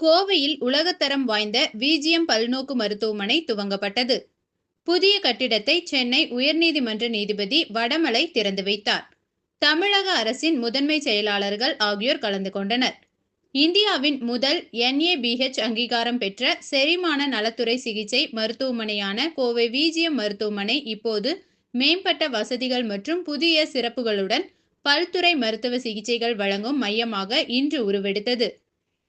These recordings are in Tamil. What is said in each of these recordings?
கோவையில் உலகத்தரம் வாய்ந்த விஜிஎம் பல்நோக்கு மருத்துவமனை துவங்கப்பட்டது. புதிய கட்டிடத்தை சென்னை உயர்நீதிமன்ற நீதிபதி வடமலை திறந்து வைத்தார். தமிழக அரசின் முதன்மை செயலாளர்கள் ஆகியோர் கலந்து கொண்டனர். இந்தியாவின் முதல் என்ஏபிஹெச் அங்கீகாரம் பெற்ற செரிமான நலத்துறை சிகிச்சை மருத்துவமனையான கோவை விஜிஎம் மருத்துவமனை இப்போது மேம்பட்ட வசதிகள் மற்றும் புதிய சிறப்புகளுடன் பல்துறை மருத்துவ சிகிச்சைகள் வழங்கும் மையமாக இன்று உருவெடுத்தது.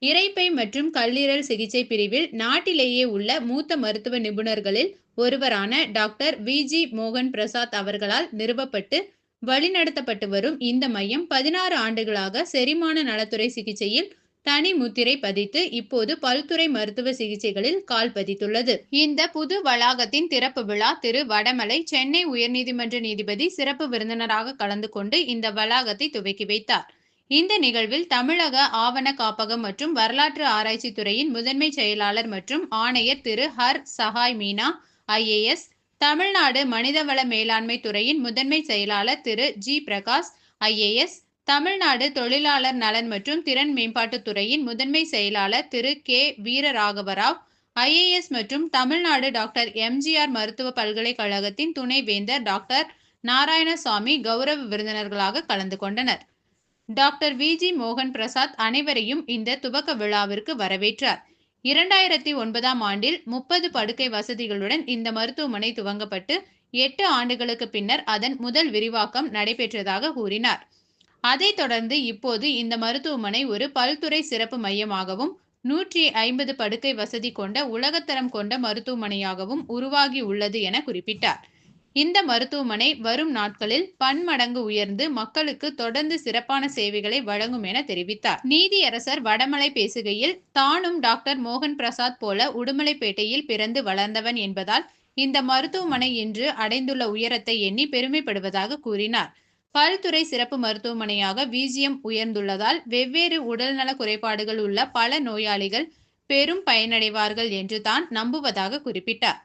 இறைப்பை மற்றும் கல்லீரல் சிகிச்சை பிரிவில் நாட்டிலேயே உள்ள மூத்த மருத்துவ நிபுணர்களில் ஒருவரான டாக்டர் விஜி மோகன் பிரசாத் அவர்களால் நிறுவப்பட்டு வழிநடத்தப்பட்டு வரும் இந்த மையம் பதினாறு ஆண்டுகளாக செரிமான நலத்துறை சிகிச்சையில் தனி முத்திரை பதித்து இப்போது பல்துறை மருத்துவ சிகிச்சைகளில் கால் பதித்துள்ளது. இந்த புது வளாகத்தின் திறப்பு விழா திரு வடமலை சென்னை உயர்நீதிமன்ற நீதிபதி சிறப்பு விருந்தினராக கலந்து கொண்டு இந்த வளாகத்தை துவக்கி வைத்தார். இந்த நிகழ்வில் தமிழக ஆவண காப்பகம் மற்றும் வரலாற்று ஆராய்ச்சி துறையின் முதன்மை செயலாளர் மற்றும் ஆணையர் திரு. ஹர் சஹாய் மீனா ஐஏஎஸ் தமிழ்நாடு மனிதவள மேலாண்மை துறையின் முதன்மை செயலாளர் திரு. ஜி. பிரகாஷ் ஐஏஎஸ் தமிழ்நாடு தொழிலாளர் நலன் மற்றும் திறன் மேம்பாட்டுத் துறையின் முதன்மை செயலாளர் திரு. கே. வீரராகவராவ் ஐஏஎஸ் மற்றும் தமிழ்நாடு டாக்டர் எம்ஜிஆர் மருத்துவ பல்கலைக்கழகத்தின் துணை வேந்தர் டாக்டர் நாராயணசாமி கௌரவ விருந்தினர்களாக கலந்து கொண்டனர். டாக்டர் விஜி மோகன் பிரசாத் அனைவரையும் இந்த துவக்க விழாவிற்கு வரவேற்றார். இரண்டாயிரத்தி ஒன்பதாம் ஆண்டில் முப்பது படுக்கை வசதிகளுடன் இந்த மருத்துவமனை துவங்கப்பட்டு எட்டு ஆண்டுகளுக்கு பின்னர் அதன் முதல் விரிவாக்கம் நடைபெற்றதாக கூறினார். அதைத் தொடர்ந்து இப்போது இந்த மருத்துவமனை ஒரு பல்துறை சிறப்பு மையமாகவும் நூற்றி ஐம்பது படுக்கை வசதி கொண்ட உலகத்தரம் கொண்ட மருத்துவமனையாகவும் உருவாகி உள்ளது என குறிப்பிட்டார். இந்த மருத்துவமனை வரும் நாட்களில் பன்மடங்கு உயர்ந்து மக்களுக்கு தொடர்ந்து சிறப்பான சேவைகளை வழங்கும் என தெரிவித்தார். நீதியரசர் வடமலை பேசுகையில் தானும் டாக்டர் மோகன் பிரசாத் போல உடுமலைப்பேட்டையில் பிறந்து வளர்ந்தவன் என்பதால் இந்த மருத்துவமனை இன்று அடைந்துள்ள உயரத்தை எண்ணி பெருமைப்படுவதாக கூறினார். பல்துறை சிறப்பு மருத்துவமனையாக விஜிஎம் உயர்ந்துள்ளதால் வெவ்வேறு உடல்நல குறைபாடுகள் உள்ள பல நோயாளிகள் பெரும் பயனடைவார்கள் என்று தான் நம்புவதாக குறிப்பிட்டார்.